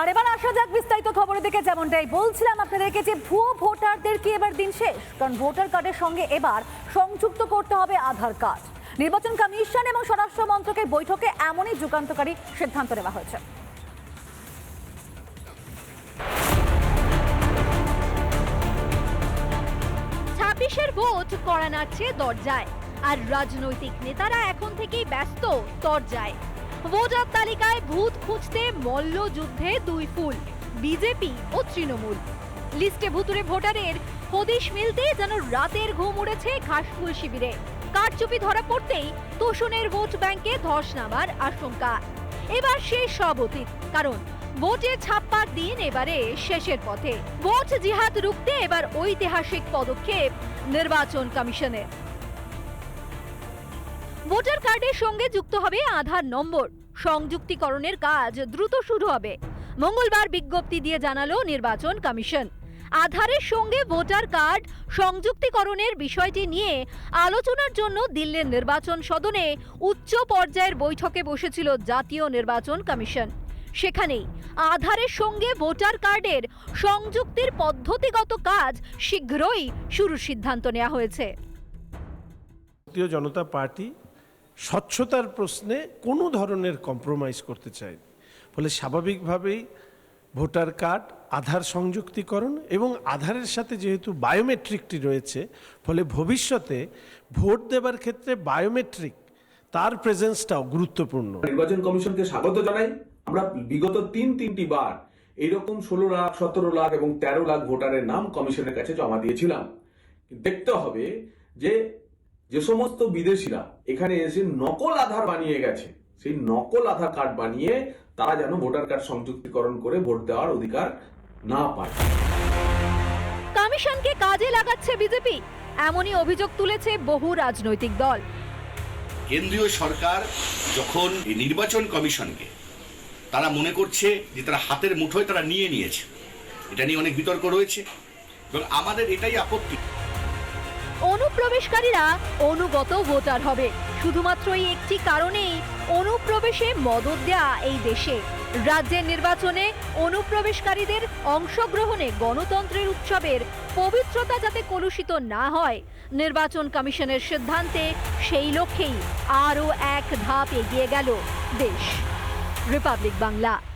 আর এবার আসা যাক বিস্তারিত খবরের দিকে, যেমনটাই বলছিলাম আপনাদেরকে যে ভুয়ো ভোটারদের কি এবার দিন শেষ? কারণ ভোটার কার্ডের সঙ্গে এবার সংযুক্ত করতে হবে আধার কার্ড। নির্বাচন কমিশন এবং স্বরাষ্ট্র মন্ত্রকের বৈঠকে এমনই যুগান্তকারী সিদ্ধান্ত নেওয়া হয়েছে। ছাব্বিশের ভোট করা নাড়ছে দরজায়। আর রাজনৈতিক নেতারা এখন থেকেই ব্যস্ত দরজায়। ভোটার তালিকায় ভূত খুঁজতে মল্ল যুদ্ধে দুই ফুল, বিজেপি ও তৃণমূল। লিস্টে ভুতুরে ভোটারের হদিশ মিলতে যেন রাতের ঘুম উড়েছে ঘাসফুল শিবিরে। কারচুপি ধরা পড়তেই তোষণের ভোট ব্যাংকে ধস নামার আশঙ্কা। এবার শেষ সব অতীত, কারণ ভোটে ছাপ্পার দিন এবারে শেষের পথে। ভোট জিহাদ রুখতে এবার ঐতিহাসিক পদক্ষেপ নির্বাচন কমিশনের। ভোটার কার্ডের সঙ্গে যুক্ত হবে আধার নম্বর। সংযুক্তিকরণের কাজ দ্রুত শুরু হবে। মঙ্গলবার বিজ্ঞপ্তি দিয়ে জানালো নির্বাচন কমিশন। আধারের সঙ্গে ভোটার কার্ড সংযুক্তিকরণের বিষয়টি নিয়ে আলোচনার জন্য দিল্লির নির্বাচন সদনে উচ্চ পর্যায়ের বৈঠকে বসেছিল জাতীয় নির্বাচন কমিশন। সেখানেই আধারের সঙ্গে ভোটার কার্ডের সংযুক্তির পদ্ধতিগত কাজ শীঘ্রই শুরুর সিদ্ধান্ত নেওয়া হয়েছে। জনতা পার্টি স্বচ্ছতার প্রশ্নে কোনো ধরনের কম্প্রোমাইজ করতে চায় ফলে স্বাভাবিকভাবেই ভোটার কার্ড, আধার সংযুক্তিকরণ এবং আধারের সাথে যেহেতু বায়োমেট্রিকটি রয়েছে, ফলে ভবিষ্যতে ভোট দেবার ক্ষেত্রে বায়োমেট্রিক তার প্রেজেন্সটাও গুরুত্বপূর্ণ। নির্বাচন কমিশনকে স্বাগত জানাই। আমরা বিগত তিন তিনটি বার এরকম ষোলো লাখ, সতেরো লাখ এবং তেরো লাখ ভোটারের নাম কমিশনের কাছে জমা দিয়েছিলাম। দেখতে হবে যে যে সমস্ত বিদেশিরা এখানে এসে নকল আধার বানিয়ে গেছে সেই নকল আধার কার্ড বানিয়ে তারা যেন ভোটার কার্ড সংযুক্তিকরণ করে ভোট দেওয়ার অধিকার না পায়। কমিশনকে কাজে লাগাচ্ছে বিজেপি এমনই অভিযোগ তুলেছে বহু রাজনৈতিক দল। কেন্দ্রীয় সরকার যখন এই নির্বাচন কমিশনকে তারা মনে করছে যে তারা হাতের মুঠোয় তারা নিয়ে নিয়েছে এটা নিয়ে অনেক বিতর্ক রয়েছে এবং আমাদের এটাই আপত্তি। অনুপ্রবেশকারীরা অনুগত ভোটার হবে। শুধুমাত্র এই একটি কারণেই অনুপ্রবেশে মদত দেয়া এই দেশে। রাজ্যের নির্বাচনে অনুপ্রবেশকারীদের অংশগ্রহণে গণতন্ত্রের উৎসবের পবিত্রতা যাতে কলুষিত না হয়, নির্বাচন কমিশনের সিদ্ধান্তে সেই লক্ষ্যেই আরও এক ধাপ এগিয়ে গেল দেশ। রিপাবলিক বাংলা।